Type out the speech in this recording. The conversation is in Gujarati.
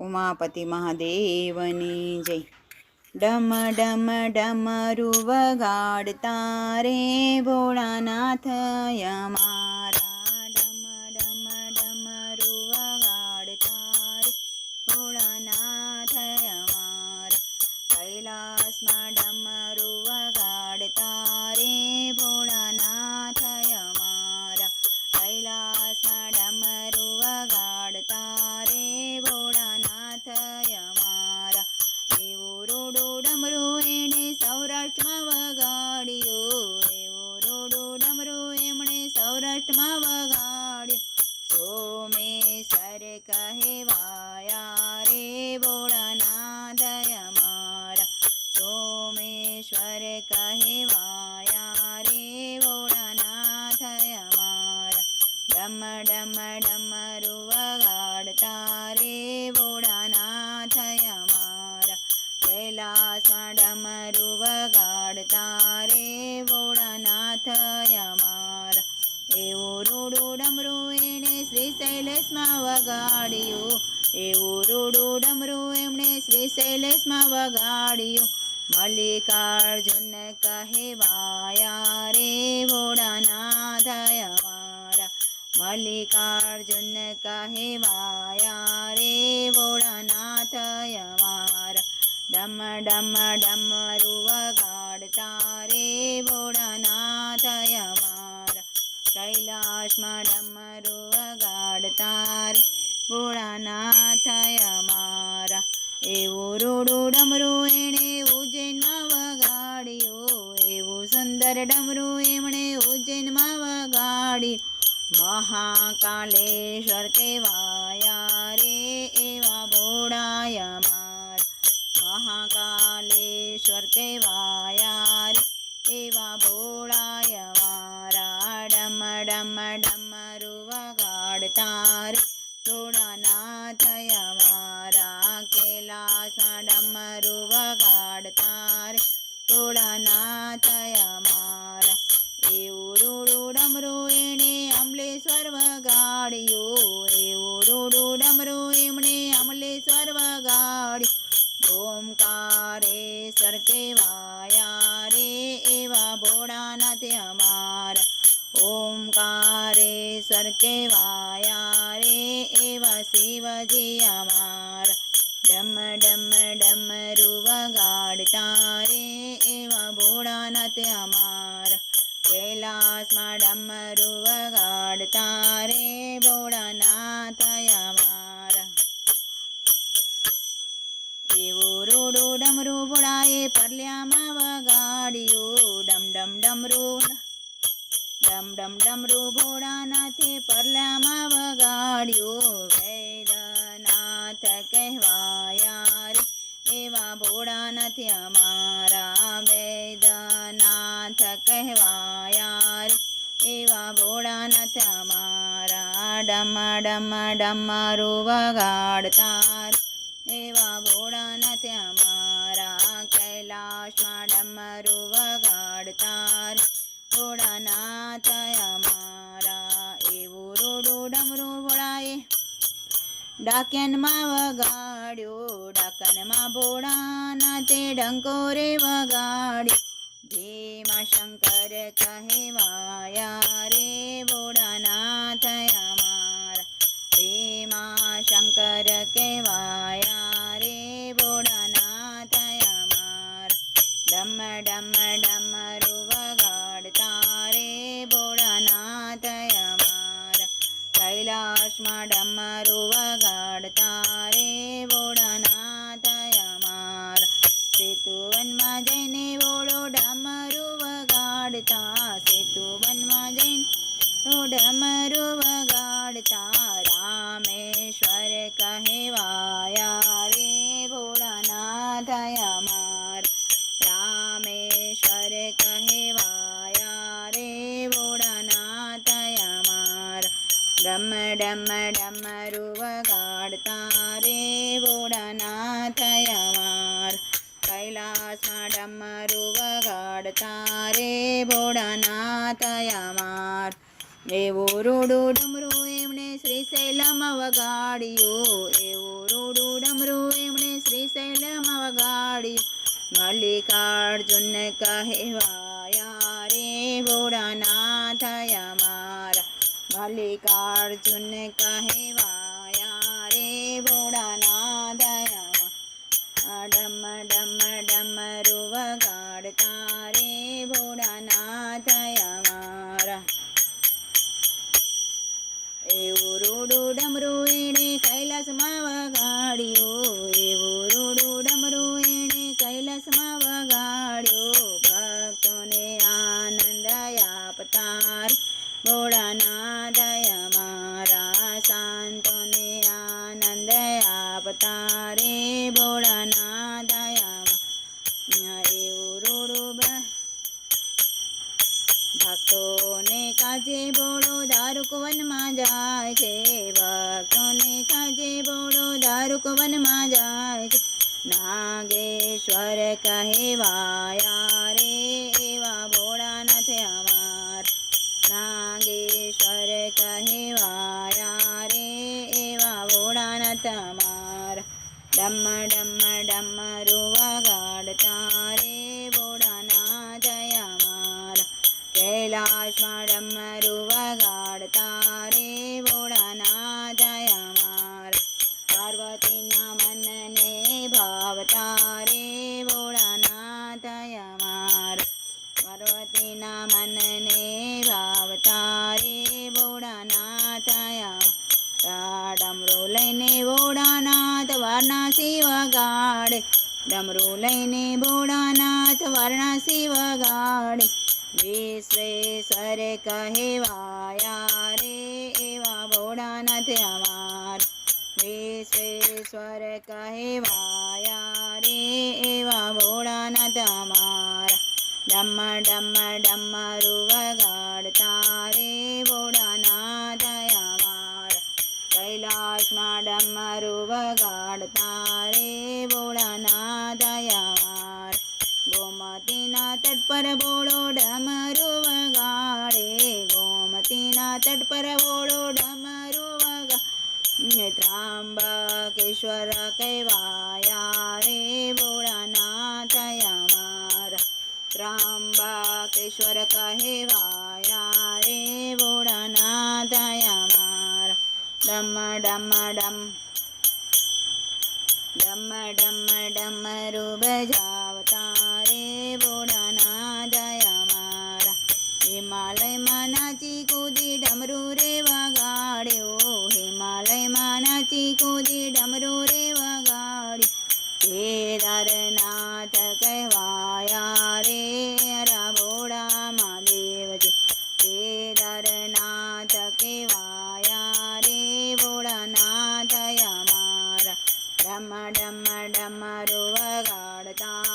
ઉમાપતિ મહાદેવની જય ડમ ડમ ડમરું વગાડતા રે ભોળાનાથ અમારા વગાડતા રે ભોળાનાથ અમારા એવું રૂડું ડમરું એણે શ્રી શૈલેષમાં વગાડ્યું. એવું રૂડું ડમરું એમણે શ્રી શૈલેષમાં વગાડ્યું. મલ્લિકાર્જુન કહેવાયા રે ભોળાનાથ અમારા મલ્લિકાર્જુન કહેવાયા રે ભોળાનાથ અમારા ડમ ડમ ડમરું વગાડતા રે ભોળાનાથ અમારા કૈલાસમાં ડમરું વગાડતા રે ભોળાનાથ અમારા એવું રોડો ડમરું એણે ઉજ્જૈનમાં વગાડ્યો એવું સુંદર ડમરું એમણે ઉજ્જૈનમાં વગાડી મહાકાલેશ્વર કહેવાયા રે એવા ભોળાયા માર મહાકાલેશ્વર કહેવાયા રે એવા ભોળાય ઓમકારેશ્વર કહેવાયા રે એવા શિવજી અમારા ડમ ડમ ડમરું વગાડતા રે એવા ભોળાનાથ અમારા કૈલાસમાં ડમરું વગાડતા રે ભોળાનાથ અમારા એવું રોડો ડમરું ભોળાએ પરલ્યામાં વગાડ્યું ડમ ડમ ડમરું ડમ ડમ ડમરુ ભોળાનાથે પરલામાં વગાડ્યું. વૈદનાથ કહેવાયા રે, એવા ભોળાનાથ અમારા વૈદનાથ કહેવાયા રે, એવા ભોળાનાથ અમારા ડમ ડમ ડમરુ વગાડતા એવા ભોળાનાથ અમારા કૈલાસમાં ડમરુ રે અમારા એવું રોડું ડમરું ભોળાએ ડાકનમાં વગાડ્યો, ડાકનમાં ભોળાનાથે ડંકોરે વગાડ્યો. ભીમા શંકર કહેવાયા કૈલાસમાં ડમરું વગાડતા ડમ ડમ રૂવ ગાડતા રે બોડાના થયવાર કૈલાસમાં ડમ રૂવ ગાડતા રે બોડાના થયવાર એવો રૂડો ડમરો એમણે શ્રી શૈલમ વગાડ્યો. એવો રૂડો ડમરો એમણે શ્રી શૈલમ વગાડ્યો. મલ્લિકાર્જુન કહેવાયા રે બોડાના થયા મલ્લિકાર્જુન કહેવાયા રે ભોળાનાથ અમારા ડમ ડમ ડમરુ વગાડતા રે ભોળાનાથ મારા. એવું રૂડું ડમરું એણે કૈલાસમાં વગાડ્યું એવું રૂડું ડમરું એણે કૈલાસમાં વગાડ્યો, ભક્તોને આનંદ આપતાર ભોળાનાથ દારૂક જાય છે ભક્તોને કાજે બોડો દારૂક વનમાં જાય છે નાગેશ્વર કહેવાયા રે એવા ભોળાનાથ અમાર નાગેશ્વર કહેવાયા રે એવા ભોળાનાથ અમાર ડમ ડમ ડમ રૂવા ગાડતા રે કૈલાસમાં ડમરુ વગાડતા રે ભોળાનાથ માર પાર્વતીના મનને ભાવતા રે ભોળાનાથ માર પાર્વતીના મનને ભાવતા રે ભોળાનાથ અમારા ડમરો લઈને ભોળાનાથ વારણાસી વગાડે ડમરો લઈને ભોળાનાથ વારણાસી વગાડે વિશ્વેશ્વર કહેવાયા રે એવા ભોળાનાથ અમાર વિશ્વેશ્વર કહેવાયા રે એવા ભોળા નથી અમાર ડમ ડમ ડમરુ વગાડતા રે ભોળાનાથ અમાર કૈલાસમાં ડમરુ વગાડતા રે ભોળાનાથ તટ પર બોળો ડમરુ વગાડે, ગોમતીના તટ પર બોળો ડમરુ વગાડે. ત્રાંબકેશ્વર કહેવાયા રે ભોળાનાથ અમારા. ત્રાંબકેશ્વર કહેવાયા રે ભોળાનાથ અમારા. ડમ ડમ ડમ. ડમ ડમ ડમરુ બજાવતા રે હિમાલયમાં નાચી કૂદી ડમરુ રે વગાડ્યો હિમાલયમાં નાચી કૂદી ડમરુ રે વગાડ્યો કેદારનાથ કહેવાયા રે રાબોડા મહાદેવજી. કેદારનાથ કહેવાયા રે ભોળાનાથ અમારા ડમ ડમ ડમરુ વગાડતા રે